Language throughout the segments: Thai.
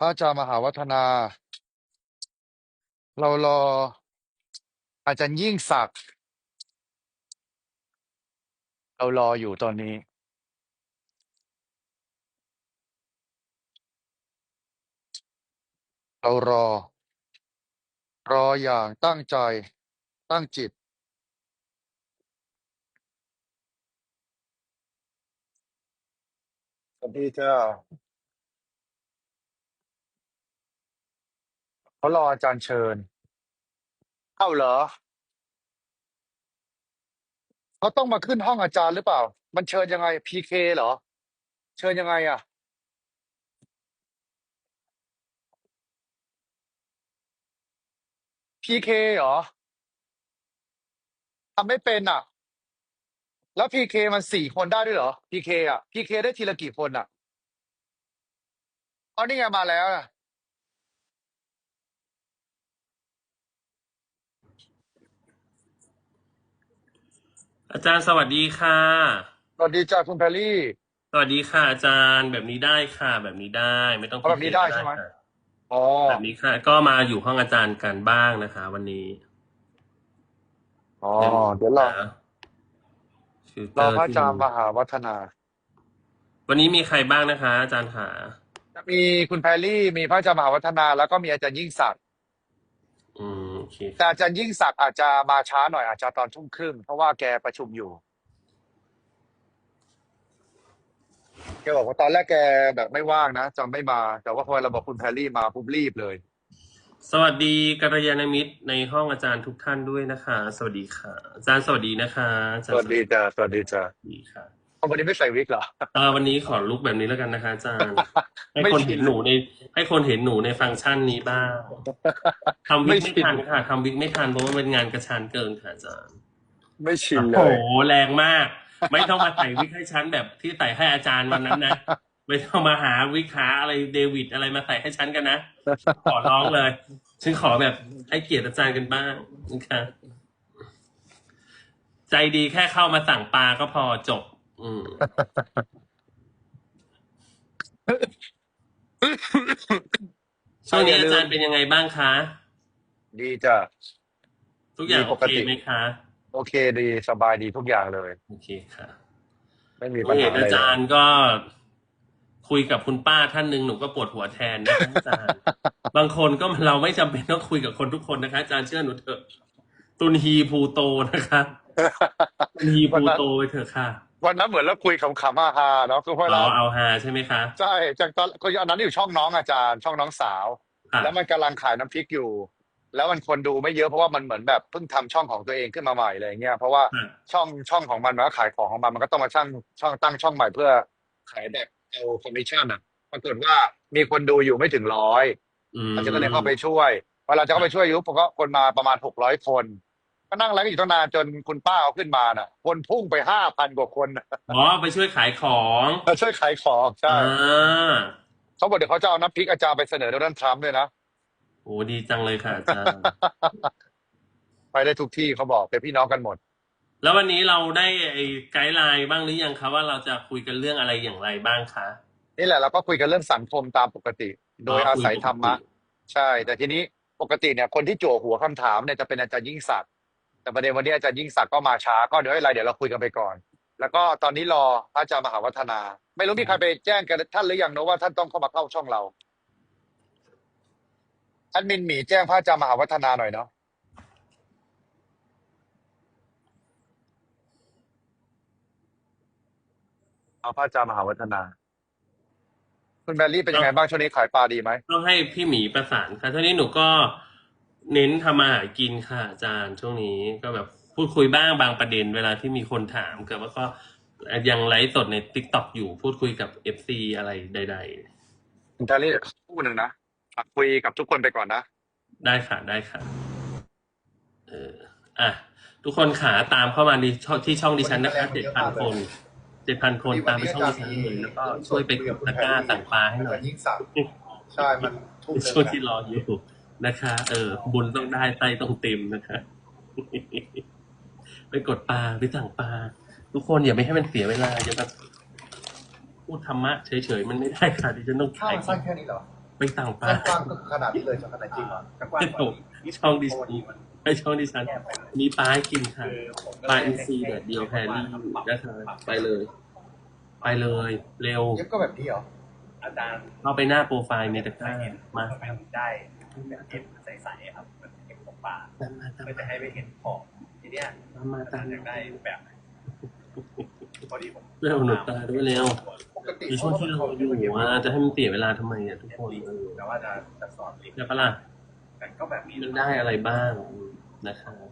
พระอาจารย์มหาวัฒนา เรารอ อาจารย์ยิ่งศักดิ์เรารออยู่ตอนนี้ เรารอ รออย่างตั้งใจ ตั้งจิต สวัสดีเจ้า เขารออาจารย์เชิญเอ้าเหรอ เขาต้องมาขึ้นห้องอาจารย์หรือเปล่า มันเชิญยังไงพีเคเหรอ เชิญยังไงอะพีเคเหรอทำไม่เป็นอะ แล้วพีเคมันสี่คนได้ด้วยเหรอพีเคอะพีเคได้ทีละกี่คนอะอ๋อนี่ไงมาแล้วอะ อาจารย์สวัสดีค่ะ สวัสดีจ้าคุณแพรรี่ สวัสดีค่ะ อาจารย์แบบนี้ได้ค่ะ แบบนี้ได้ ไม่ต้องเอาแบบนี้ได้ใช่ไหมค่ะอ๋อแบบนี้ค่ะ ก็มาอยู่ห้องอาจารย์กันบ้างนะคะ วันนี้อ๋อเดี๋ยวรอนะฟิลเตรออร์พระที่อาจารย์มหาวัฒนา วันนี้มีใครบ้างนะคะ อาจารย์ขามีคุณแพรรี่มีพระอาจารย์มหาวัฒนา แล้วก็มีอาจารย์ยิ่งศักดิ์อืมโอ เคแต่อาจารย์ยิ่งศักดิ์อาจจะมาช้าหน่อยอาจจะตอนทุ่มครึ่งเพราะว่าแกประชุมอยู่แกบอกว่าตอนแรกแกแบบไม่ว่างนะจะไม่มา แต่ว่าพอเราบอกคุณแพรรี่มาปุ๊บรีบเลย สวัสดีกัลยาณมิตรในห้องอาจารย์ทุกท่านด้วยนะคะ สวัสดีค่ะ อาจารย์สวัสดีนะคะอาสจารย์วัสดีจ้าสวัสดีจ้า สวัสดีค่ะเอา วันนี้ไม่ใส่วิกเหรอ เออวันนี้ขอลุกแบบนี้แล้วกันนะคะอาจารย์ ให้ไม่คนชิเห็นนหนูใน ให้คนเห็นหนูในฟังก์ชันนี้บ้างทำวิไม่กไม่ชินทันค่ะทำวิกไม่ทันเพราะว่าเป็นงานกระชานเกินค่ะอาจารย์ ไม่ชินโอ้เลโหยแรงมาก ไม่ต้องมาใส่วิกให้ฉันแบบที่ใส่ให้อาจารย์วันนั้นนะไม่ต้องมาหาวิกหาอะไรเดวิดอะไรมาใส่ให้ฉันกันนะขอร้องเลยฉันขอแบบให้เกียรติอาจารย์กันบ้างนะคะใจดีแค่เข้ามาสั่งปลาก็พอจบ อืม ช่วงนี้อาจารย์เป็นยังไงบ้างคะ ดีจ้ะทุกอย่างดีโอปกเคติ ไหมคะ โอเคดีสบายดีทุกอย่างเลย โอเคค่ะไม่มีหนูปัญเห็หานอะไรอาเลจารยย์ก็คุยกับคุณป้าท่านหนึ่งหนูก็ปวดหัวแทนนะคะอาจารย์ บางคนก็เราไม่จำเป็นต้องคุยกับคนทุกคนนะคะอาจารย์เชื่อหนูเถอะตุนฮีภูโตนะคะตุนฮีภูโตไปเถอะค่ะ วันนั้นเหมือนเราคุยขำๆฮาๆเนาะคือพออ๋เราอเอาฮาใช่ไหมคะใช่จากตอนคนอันนั้นอยู่ช่องน้องอาจารย์ช่องน้องสาว ค่ะแล้วมันกำลังขายน้ำพริกอยู่ แล้วมันคนดูไม่เยอะเพราะว่ามันเหมือนแบบเพิ่งทำช่องของตัวเองขึ้นมาใหม่อะไรเงี้ยเพราะว่าค่ะช่องช่องของมันมันก็ขายของของมันมันก็ต้องมาช่างช่องตั้งช่องใหม่เพื่อขายแบบเอาคอมมิชชั่นอะปรากฏว่ามีคนดูอยู่ไม่ถึงร้อยอืมเราจะก็เลยเข้าไปช่วยเวลาจะเข้าไปช่วยยุบผมก็คนมาประมาณหกร้อยคน ก็นั่งไลฟ์กันอยู่ตั้งนานจนคุณป้าเอาขึ้นมาน่ะ คนพุ่งไปห้าพันกว่าคนน่ะอ๋อไปช่วยขายของมาช่วยขายของใช่อ่าเขาบอกเดี๋ยวเขาจะเอาน้ำพริกอาจารย์ไปเสนอโดนัลด์ทรัมป์ด้วยนะ โอ้ดีจังเลยค่ะอาจารย์ ไปได้ทุกที่เขาบอกเป็นพี่น้องกันหมด แล้ววันนี้เราได้ไอ้ไกด์ไลน์บ้างหรือยังคะว่าเราจะคุยกันเรื่องอะไรอย่างไรบ้างคะ นี่แหละเราก็คุยกันเรื่องสังคมตามปกติ โดยอ๋ออาคุยศัยปกติธรรมะ ใช่ แต่ทีนี้ปกติเนี่ยคนที่จั่วหัวคำถามเนี่ยจะเป็นอาจารย์ยิ่งศักดิ์ แต่ประเด็นวันนี้อาจารย์ยิ่งศักดิ์ก็มาช้าก็เดี๋ยวไม่เป็นไรเดี๋ยวเราคุยกันไปก่อน แล้วก็ตอนนี้รอพระอาจารย์มหาวัฒนา ไม่รู้มีใครไปแจ้งกันท่านหรือยังนะว่าท่านต้องเข้ามาเข้าช่องเราท่านมินหมีแจ้งพระอาจารย์มหาวัฒนาหน่อยเนาะเอาพระอาจารย์มหาวัฒนา คุณแบลลี่เป็นยังไงบ้างช่วงนี้ขายปลาดีไหมต้องให้พี่หมีประสานค่ะเท่านี้หนูก็ เน้นทำมาหากินค่ะอาจารย์ช่วงนี้ก็แบบพูดคุยบ้างบางประเด็นเวลาที่มีคนถามเกิดว่าก็ยังไลฟ์สดในทิกตอกอยู่พูดคุยกับเอฟซีอะไรใดคุณแพรรี่คู่หนึ่งนะฝากคุยกับทุกคนไปก่อนนะ ๆ ได้ค่ะได้ค่ะเอออะทุกคนขาตามเข้ามาในช่องที่ช่องดิฉันนะคะเจ็ดพันคนเจ็ดพันคนตามไปช่องดิฉันเลยแล้วก็ช่วยไปกดตะกร้าสั่งปลาให้หน่อย ยิ่งสักใช่ มันทุ่มในหนึ่งช่วงอะที่รออยู่ นะคะ เออ บุญต้องได้ไตต้องเต็มนะคะ ไปกดปลาไปสั่งปลาทุกคนอย่าไม่ให้มันเสียเวลาอย่าแบบพูดธรรมะเฉยๆมันไม่ได้ค่ะดิฉันต้องข้าวขายมันสั้นแค่นี้เหรอไปต่างปลา กว้างๆก็ขนาดนี้เลยขนาดจริงเหรอจะกว้างกว่านี้ช่องดิเพฉัราะวันนนี้มันให้ช่องดิฉันมีปลาให้กินค่ะคือผมก็ปลาเลยอินทรีแดดเดียวแพรรี่นะคะไปเลย ไปเลย เร็วเย็บก็แบบนี้เหรออาจารย์เข้าไปหน้าโปรไฟล์มีตะกร้ามาทำไม ถึงได้แบบเอ็มใสๆครับมันเอ็มของปลาตามมาตามเพื่อจะมาให้ไม่เห็นของทีเนี้ยตามมาอาตาจามรย์อยากมาได้แบบไหนพอดีผมเร็วหนุนตาด้วยเร็วปกติในช่วงที่เราอยู่อะจะให้มันเสียเวลาทำไมอะทุกคนเออแต่ว่าจะจะสอนลิงก์ใช่ปะล่ะแต่ก็แบบนี้มันได้อะไรบ้างนะครับ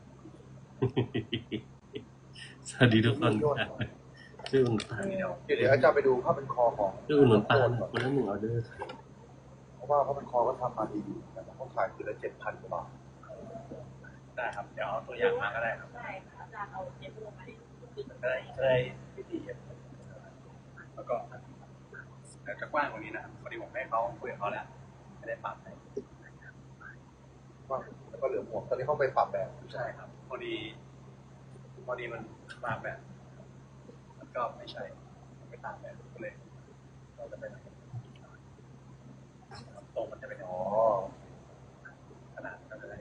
สวัสดีทุกคนค่ะชื่อหนุนตาลเดี๋ยวเดี๋ยวอาจารย์ไปดูผ้าเป็นคอของชื่อหนุนตาลคนละหนึ่งออเดอร์ค่ะเพ ราะว่าผ้าเป็นคอก็ทำมาดีแต่เขาขายคือละเจ็ดพันกว่าบาทได้ครับ เดี๋ยวเอาตัวอย่างมาก็ได้ครับได้ค่ะอาจารย์เอาเอฟลงมาดิจะได้จะได้วิธีเย็บแล้วก็เดี๋ยวจะกว้างกว่านี้นะครับพอดีผมให้เขาคุยกับเขาแล้วไม่ได้ปรับให้ว่าแล้วก็เหลือหมวกตอนนี้เขาไปปรับแบบใช่ครับ พอดี พอดีมันตามแบบมันก็ไม่ใช่มันไม่ตามแบบก็เลย เราจะไปไหน ตรงมันจะเป็นอ๋อขนาดก็จะได้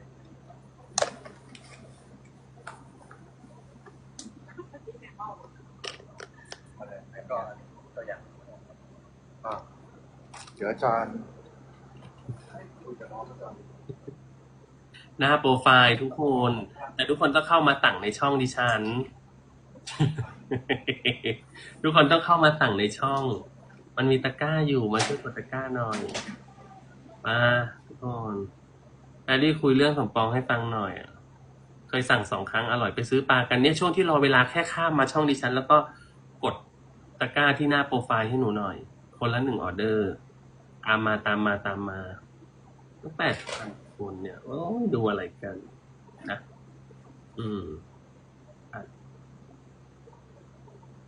มาเลยแล้วก็ตัวอย่างอะเดี๋ยวอาจารย์ให้คุยกับน้องอาจารย์หน้าโปรไฟล์ทุกคน แต่ทุกคนต้องเข้ามาสั่งในช่องดิฉัน ทุกคนต้องเข้ามาสั่งในช่อง มันมีตะกร้าอยู่มาช่วยกดตะกร้าหน่อย มาทุกคนแอรี่คุยเรื่องสมปองให้ฟังหน่อยอะเคยสั่งสองครั้งอร่อยไปซื้อปลากันเนี่ยช่วงที่รอเวลาแค่ข้ามมาช่องดิฉัน แล้วก็กดตะกร้าที่หน้าโปรไฟล์ให้หนูหน่อย คนละหนึ่งออเดอร์ตามมาตามมาตามมาตั้งแปดพันคนเนี่ยโอ้ดูอะไรกันนะ อืมอะ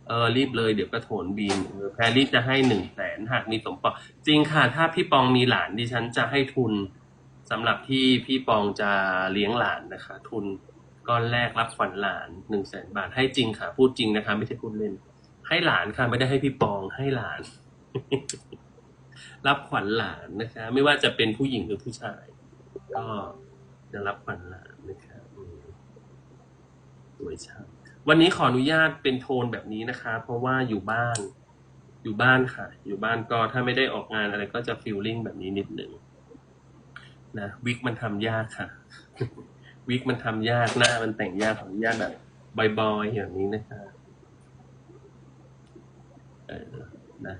เออรีบเลยเดี๋ยวก็โถนบีมแพรรีบจะให้หนึ่งแสนหากมีสมปอง จริงค่ะ ถ้าพี่ปองมีหลานดิฉันจะให้ทุนสำหรับที่พี่ปองจะเลี้ยงหลานนะคะ ทุนก้อนแรกรับขวัญหลานหนึ่งแสนบาทให้จริงค่ะ พูดจริงนะคะ ไม่ใช่พูดเล่น ให้หลานค่ะ ไม่ได้ให้พี่ปองให้หลาน รับขวัญหลานนะคะ ไม่ว่าจะเป็นผู้หญิงหรือผู้ชาย ก็จะรับขวัญหลานนะคะสวยช่าง วันนี้ขออนุญาตเป็นโทนแบบนี้นะคะ เพราะว่าอยู่บ้าน อยู่บ้านค่ะ อยู่บ้านก็ถ้าไม่ได้ออกงานอะไรก็จะฟิลลิ่งแบบนี้นิดหนึ่งนะวิกมันทำยากค่ะ วิกมันทำยากหน้ามันแต่งยากขออนุญาตแบบบอยๆอย่างนี้นะคะเออนะ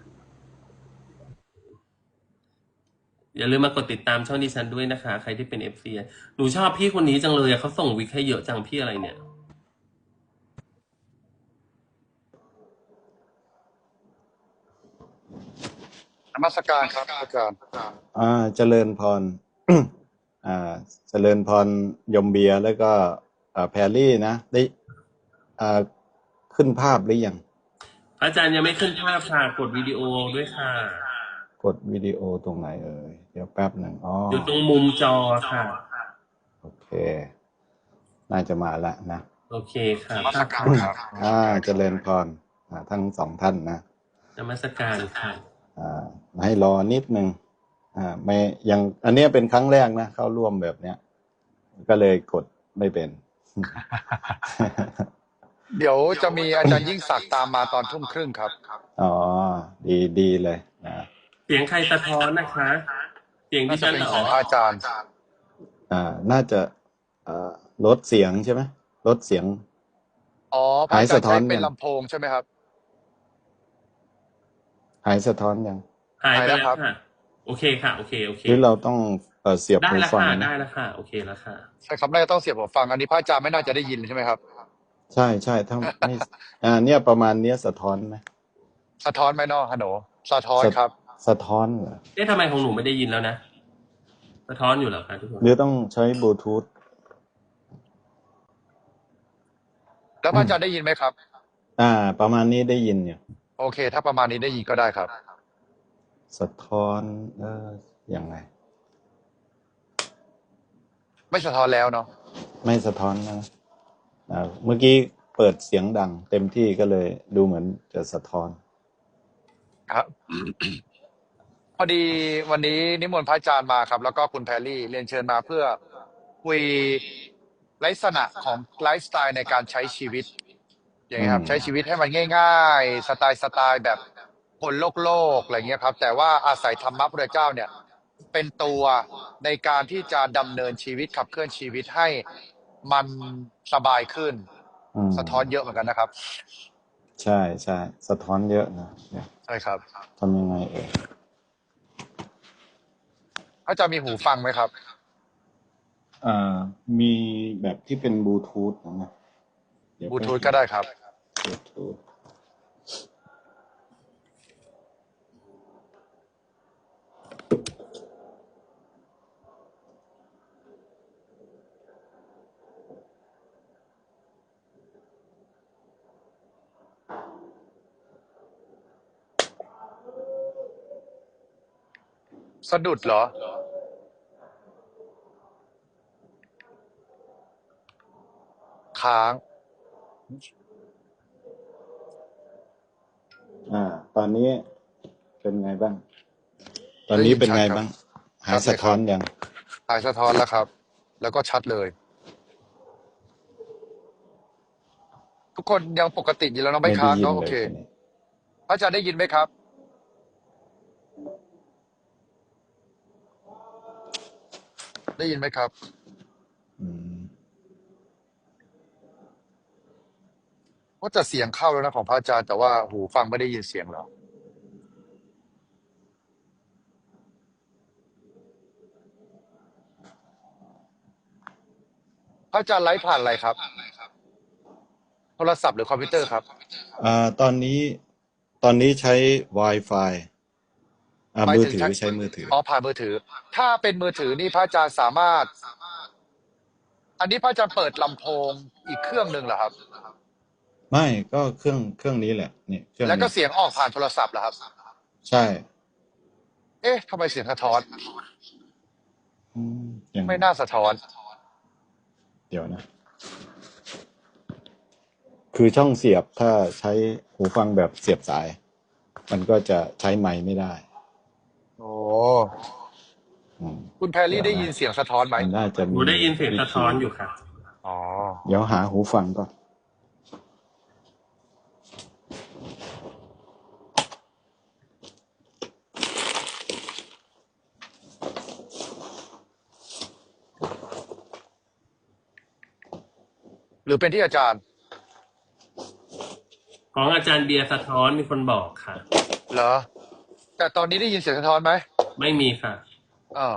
อย่าลืมมากดติดตามช่องดิฉันด้วยนะคะ ใครที่เป็นเอฟซีหนูชอบพี่คนนี้จังเลยเขาส่งวิกให้เยอะจังพี่อะไรเนี่ย มัสการครับอาจารย์อ่าเจริญพรอ่าเจริญพรยมเบียร์แล้วก็อ่าแพรรี่นะได้อ่าขึ้นภาพหรือยังอาจารย์ยังไม่ขึ้นภาพค่ะกดวิดีโอด้วยค่ะ กดวิดีโอตรงไหนเอ่ยเดี๋ยวแป๊บหนึ่งอ๋ออยู่ตรงมุมจอค่ะ โอเค น่าจะมาละนะโอเคค่ะนมัสการครับอ่าเจริญพรอ่าทั้งสองท่านนะนมัสการค่ะอ่า ให้รอนิดนึงอ่าไม่ยังอันเนี้ยเป็นครั้งแรกนะเข้าร่วมแบบเนี้ย ก็เลยกดไม่เป็น เดี๋ยวจะมีอาจารย์ยิ่งศักดิ์ตามมาตอนทุ่มครึ่งครับ อ๋อ ดีดีเลยนะเสียงใครสะท้อนนะคะเสียงน่าดิจะฉันเป็นเหรขอองอาจารย์ อ่า น่าจะอ่าลดเสียงใช่ไหมลดเสียง อ๋อพระอาจารย์หายสะท้อใช้นเป็นยังลำโพงใช่ไหมครับ หายสะท้อนยังหายไปหายแล้แล้ววครับค่ะโอเคค่ะ โอเคโอเคหรือเราต้องเอ่อเสียบได้หูแล้วฟังค่ะนะได้แล้วค่ะ โอเคแล้วค่ะใช่ครับน่าจะต้องเสียบหูฟังอันนี้พระอาจารย์ไม่น่าจะได้ยินใช่ไหมครับ ใช่ใช่ถ้าไม่อ่าเนี่ยประมาณเนี้ยสะท้อนไหมสะท้อนไหมเนาะฮัลโหลสะท้อนสะครับ สะท้อนเหรอเอ๊ะทำไมของหนูไม่ได้ยินแล้วนะสะท้อนอยู่เหรอคะทุกคนหรือต้องใช้บลูทูธแล้วพระอาจารย์ได้ยินไหมครับ อ่า ประมาณนี้ได้ยินอยู่ โอเค ถ้าประมาณนี้ได้ยินก็ได้ครับ สะท้อนเออยังไง ไม่สะท้อนแล้วเนาะไม่สะท้อนนะอ่าเมื่อกี้เปิดเสียงดัง เต็มที่ก็เลย ดูเหมือนจะสะท้อน ครับ พอดีวันนี้นิมนต์พระอาจารย์มาครับ แล้วก็คุณแพรรี่เรียนเชิญมาเพื่อคุยลักษณะของไลฟ์สไตล์ในการใช้ชีวิต อย่างเงี้ยครับอืมใช้ชีวิตให้มันง่าย ๆ สไตล์สไตล์แบบคนโลกโลกอะไรเงี้ยครับ แต่ว่าอาศัยธรรมะพระเจ้าเนี่ย เป็นตัวในการที่จะดำเนินชีวิตขับเคลื่อนชีวิตให้มันสบายขึ้นอืมสะท้อนเยอะเหมือนกันนะครับ ใช่ใช่สะท้อนเยอะนะเนี่ยใช่ครับทำยังไงเอ่ยพระอาจารย์มีหูฟังไหมครับอ่ามีแบบที่เป็นบลูทูธนะ เดี๋ยวบลูทูธก็ได้ครับ บลูทูธสะดุดเหรอ ค้าง อ่า ตอนนี้เป็นไงบ้าง ตอนนี้เป็นไงบ้าง หายสะท้อนยังหายสะท้อนแล้วครับ แล้วก็ชัดเลย ทุกคนยังปกติอยู่แล้วเนาะไม่ค้างยิเนาะนโอเลยเคทีนี้พระอาจารย์ได้ยินไหมครับ ได้ยินไหมครับ อืม ว่าจะเสียงเข้าแล้วนะของพระอาจารย์แต่ว่าหูฟังไม่ได้ยินเสียงเหรอพระอาจารย์ไลฟ์ผ่านอะไรครับ โทรศัพท์หรือคอมพิวเตอร์ครับ อ่าตอนนี้ตอนนี้ใช้ Wi-Fi อ่าหมายมือถึงถือใช้ ใช้มือถือ อ๋อผ่านมือถือ ถ้าเป็นมือถือนี่พระอาจารย์สามารถ อันนี้พระอาจารย์เปิดลำโพงอีกเครื่องหนึ่งเหรอครับ ไม่ก็เครื่องเครื่องนี้แหละนี่เครื่องแล้วก็นี้เสียงออกผ่านโทรศัพท์เหรอครับ ใช่เอ๊ะทำไมเสียงสะท้อน อืมยังไม่น่าสะท้อน เดี๋ยวนะ คือช่องเสียบถ้าใช้หูฟังแบบเสียบสาย มันก็จะใช้ไมค์ไม่ได้โอ้อืมคุณแพรรี่ได้ยินเสียงสะท้อนไหมมันน่าจะหมีนูได้ยินเสียงสะท้อนอยู่ค่ะ อ๋อ เดี๋ยวหาหูฟังก่อน หรือเป็นที่อาจารย์ ของอาจารย์เบียร์สะท้อนมีคนบอกค่ะ เหรอ แต่ตอนนี้ได้ยินเสียงสะท้อนไหมไม่มีค่ะ อ่า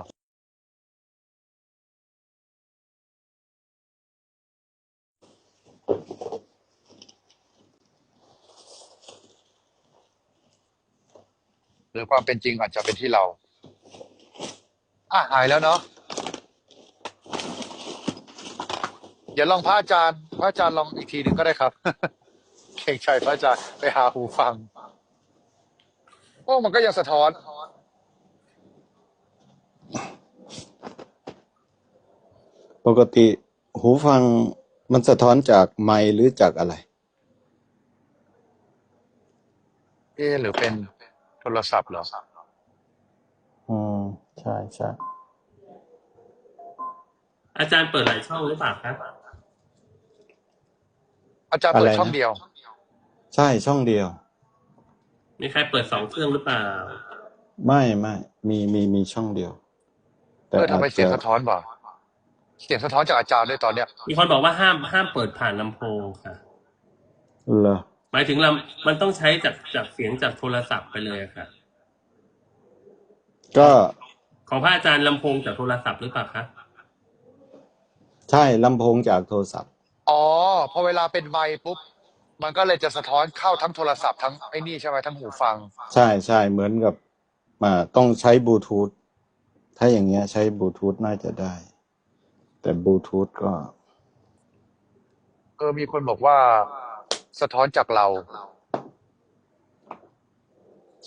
หรือความเป็นจริงอาจจะเป็นที่เรา อะหายแล้วเนาะ เดี๋ยวลองพระอาจารย์ พระอาจารย์ลองอีกทีหนึ่งก็ได้ครับเก่งใจพระอาจารย์ไปหาหูฟังโอ้มันก็ยังสะท้อน ปกติหูฟังมันสะท้อนจากไมค์หรือจากอะไร เอ๊ะหรือเป็นโทรศัพท์เหรออืม ใช่ใช่อาจารย์เปิดหลายช่องหรือเปล่าครับ อาจารย์เปิดช่องเดียว ใช่ช่องเดียว มีใครเปิดสองเครื่องหรือเปล่า ไม่ไม่มีมีมีช่องเดียว แต่เออทำอาจไมเสียงจะสะท้อนบ่าเสียงสะท้อนจากอาจารย์ด้วยตอนเนี้ยมีคนบอกว่าห้ามห้ามเปิดผ่านลำโพงค่ะเหรอหมายถึงลำมันต้องใช้จากจากเสียงจากโทรศัพท์ไปเลยอะค่ะ ก็ของพระอาจารย์ลำโพงจากโทรศัพท์หรือเปล่าคะใช่ลำโพงจากโทรศัพท์ อ๋อ พอเวลาเป็นไมค์ปุ๊บ มันก็เลยจะสะท้อนเข้าทั้งโทรศัพท์ทั้งไอ้นี่ใช่ไหมทั้งหูฟัง ใช่ใช่เหมือนกับอ่าต้องใช้บลูทูธถ้าอย่างเงี้ยใช้บลูทูธน่าจะได้ แต่บลูทูธก็ เออมีคนบอกว่าสะท้อนจากเรา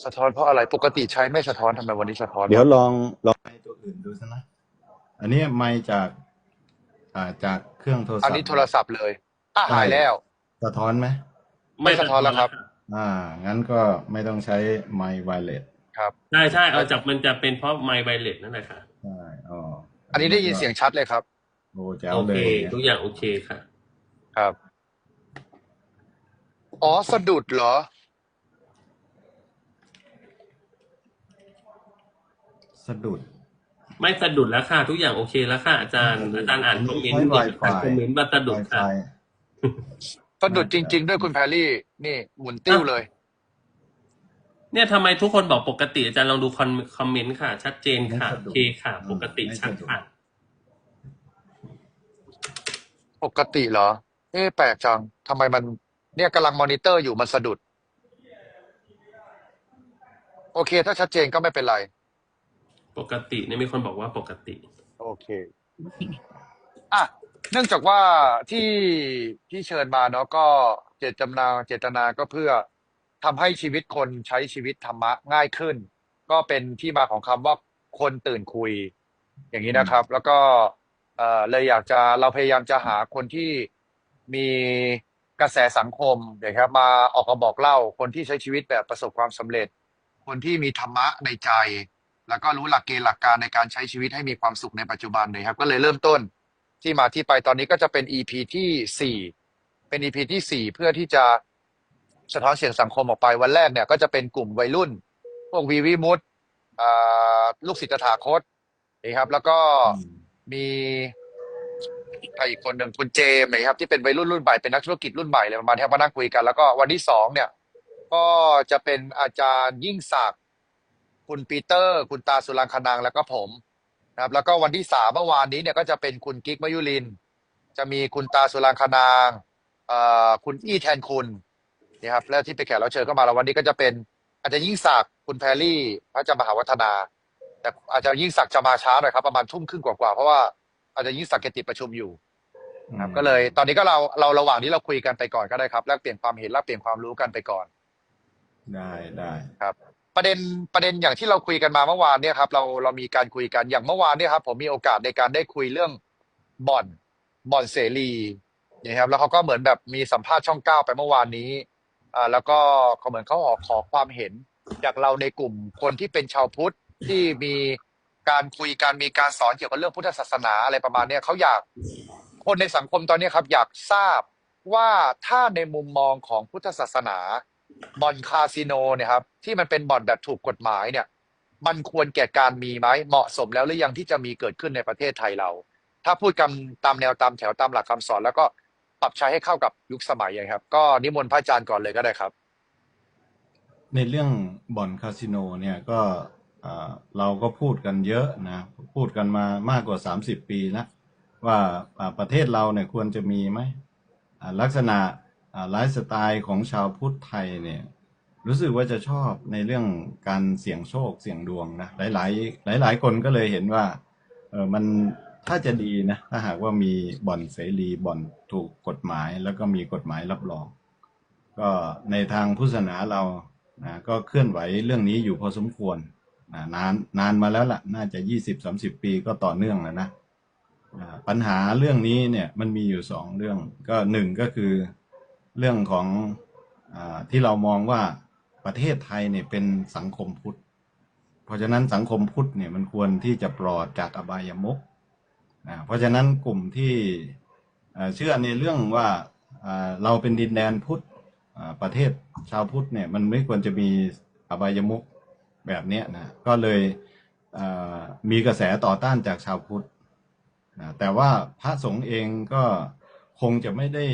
สะท้อนเพราะอะไรปกติใช้ไม่สะท้อนทำไมวันนี้สะท้อนเดี๋ยวลองลองไมค์ตัวอื่นดูซะนะ อันนี้ไมค์จาก อ่าจากเครื่องโทรศัพท์อันนี้โทรศัพท์เลยอะหายแล้ว สะท้อนไหมไม่สะท้อนแล้วครับ อ่า งั้นก็ไม่ต้องใช้ไมค์ไวเลสครับใช่ใช่เอาจากมันจะเป็นเพราะไมไวเลตนั่นแหละค่ะใช่อ๋ออัอันนี้ได้ยินเสียงชัดเลยครับโอ้แจ๋วโอเลเคยทุกอย่างโอเคค่ะ ครับ อ๋อสะดุดเหรอ สะดุด ไม่สะดุดแล้วค่ะ ทุกอย่างโอเคแล้วค่ะอาจารย์อาจารย์อ่านคอมเมนต์ใช้เด็ก Wi-Fi อ่านคอมเมนต์มาสะดุดค่ะ Wi-Fi สะดุดจริง ๆ ด้วยคุณแพรรี่ นี่หมุนติ้วเลย เนี่ยทำไมทุกคนบอกปกติอาจารย์ลองดูคอมคอมเมนต์ค่ะ ชัดเจนค่ะไม่โอสะดุดเคค่ะ ปกติไม่ชัดสะดุดค่ะปกติเหรอ เอ๊ะแปลกจังทำไมมัน เนี่ยกำลังมอนิเตอร์อยู่มันสะดุด โอเค ถ้าชัดเจนก็ไม่เป็นไร ปกติเนี่ยมีคนบอกว่าปกติ โอเค อะ เนื่องจากว่าที่ที่เชิญมาเนาะก็เจตนาเจตนาก็เพื่อทำให้ชีวิตคนใช้ชีวิตธรรมะง่ายขึ้น ก็เป็นที่มาของคำว่าคนตื่นคุย อย่างนี้นะครับ แล้วก็เอ่อเลยอยากจะเราพยายามจะหาคนที่มีกระแสสังคมนะครับ มาออกมาบอกเล่าคนที่ใช้ชีวิตแบบประสบความสำเร็จ คนที่มีธรรมะในใจ แล้วก็รู้หลักเกณฑ์หลักการในการใช้ชีวิตให้มีความสุขในปัจจุบันเลยครับ ก็เลยเริ่มต้นที่มาที่ไปตอนนี้ก็จะเป็น EP ที่สี่เป็น EP ที่สี่เพื่อที่จะสะท้อนเสียงสังคมออกไปวันแรกเนี่ยก็จะเป็นกลุ่มวัยรุ่น พวกวีวิมุตลูกศิษย์ตถาคตนะครับ แล้วก็มีใครอีกคนหนึ่งคุณเจมส์นะครับ ที่เป็นวัยรุ่นรุ่นใหม่เป็นนักธุรกิจรุ่นใหม่เลยประมาณนี้มานั่งคุยกันแล้วก็วันที่สองเนี่ย ก็จะเป็นอาจารย์ยิ่งศักดิ์ คุณปีเตอร์ คุณตาสุรังคณังแล้วก็ผมนะครับ แล้วก็วันที่สามเมื่อวานนี้เนี่ยก็จะเป็นคุณกิ๊กมยุรินทร์จะมีคุณตาสุรังคณางเอ่อคุณอี้แทนคุณนะครับแล้วที่ไปแขกเราเชิญเข้ามาแล้ววันนี้ก็จะเป็นอาจจะยิ่งศักดิ์คุณแพรรี่ พระอาจารย์มหาวัฒนา แต่อาจจะยิ่งศักดิ์จะมาช้าหน่อยครับประมาณทุ่มครึ่งกว่าๆเพราะว่าอาจจะยิ่งศักดิ์แกติดประชุมอยู่ครับก็เลยตอนนี้ก็เราเราระหว่างนี้เราคุยกันไปก่อนก็ได้ครับแลกเปลี่ยนความเห็นแลกเปลี่ยนความรู้กันไปก่อน ได้ได้ครับ ประเด็นประเด็นอย่างที่เราคุยกันมาเมื่อวานเนี่ยครับ เราเรามีการคุยกันอย่างเมื่อวานเนี่ยครับ ผมมีโอกาสในการได้คุยเรื่องบ่อนบ่อนเสรีนะครับ แล้วเขาก็เหมือนแบบมีสัมภาษณ์ช่องเก้าไปเมื่อวานนี้อ่าแล้วก็เขาเหมือนเขาออกขอความเห็น จากเราในกลุ่มคนที่เป็นชาวพุทธที่มีการคุยกันมีการสอนเกี่ยวกับเรื่องพุทธศาสนาอะไรประมาณเนี้ยเขาอยากคนในสังคมตอนนี้ครับ อยากทราบว่าถ้าในมุมมองของพุทธศาสนา บ่อนคาสิโนเนี่ยครับที่มันเป็นบ่อนแบบถูกกฎหมายเนี่ย มันควรแก่การมีไหมเหมาะสมแล้วหรือยังที่จะมีเกิดขึ้นในประเทศไทยเรา ถ้าพูดกันตามแนวตามแถวตามหลักคำสอน แล้วก็ปรับใช้ให้เข้ากับยุคสมัยอย่างครับ ก็นิมนต์พระอาจารย์ก่อนเลยก็ได้ครับ ในเรื่องบ่อนคาสิโนเนี่ยก็เราก็พูดกันเยอะนะพูดกันมามากกว่า 30 ปีแล้วว่าประเทศเราเนี่ยควรจะมีไหมลักษณะ ไลฟ์สไตล์ของชาวพุทธไทยเนี่ยรู้สึกว่าจะชอบในเรื่องการเสี่ยงโชคเสี่ยงดวงนะหลายๆหลายๆคนก็เลยเห็นว่าเออมันถ้าจะดีนะถ้าหากว่ามีบ่อนเสรีบ่อนถูกกฎหมายแล้วก็มีกฎหมายรับรอง ก็ในทางพุทธศาสนาเรานะก็เคลื่อนไหวเรื่องนี้อยู่พอสมควรนะนานนานมาแล้วล่ะ น่าจะยี่สิบสามสิบปีก็ต่อเนื่องแล้วนะปัญหาเรื่องนี้เนี่ยมันมีอยู่สองเรื่องก็หนึ่งก็คือ เรื่องของอที่เรามองว่าประเทศไทยเนี่ยเป็นสังคมพุทธ เพราะฉะนั้นสังคมพุทธเนี่ยมันควรที่จะปลอดจากอบายมุขนะเพราะฉะนั้นกลุ่มที่เชื่อในเรื่องว่าเราเป็นดินแดนพุทธประเทศชาวพุทธเนี่ยมันไม่ควรจะมีอบายมุขแบบนี้นะก็เลยมีกระแสต่อต้านจากชาวพุทธนะแต่ว่าพระสงฆ์เองก็คงจะไม่ได้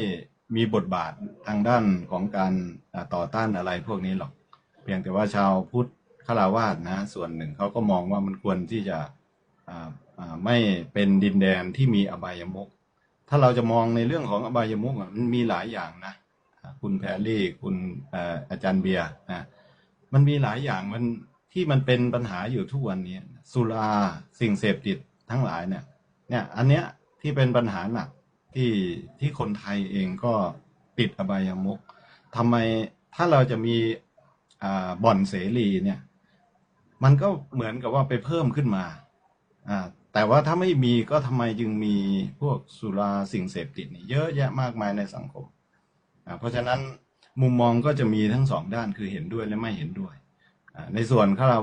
มีบทบาททางด้านของการต่อต้านอะไรพวกนี้หรอก เพียงแต่ว่าชาวพุทธฆราวาสนะส่วนหนึ่งเขาก็มองว่ามันควรที่จะไม่เป็นดินแดนที่มีอบายมุขถ้าเราจะมองในเรื่องของอบายมุขอะมันมีหลายอย่างนะคุณแพรลี่คุณเอ่ออาจารย์เบียร์นะมันมีหลายอย่างมันที่มันเป็นปัญหาอยู่ทุกวันนี้สุราสิ่งเสพติดทั้งหลายเนี่ยเนี่ยอันเนี้ยที่เป็นปัญหาหนัก ที่ที่คนไทยเองก็ติดอบายมุขทำไมถ้าเราจะมีบ่อนเสรีเนี่ย มันก็เหมือนกับว่าไปเพิ่มขึ้นมา แต่ว่าถ้าไม่มีก็ทำไมจึงมีพวกสุราสิ่งเสพติดนี่เยอะแยะมากมายในสังคม เพราะฉะนั้นมุมมองก็จะมีทั้งสองด้านคือเห็นด้วยและไม่เห็นด้วย ในส่วนข้ารา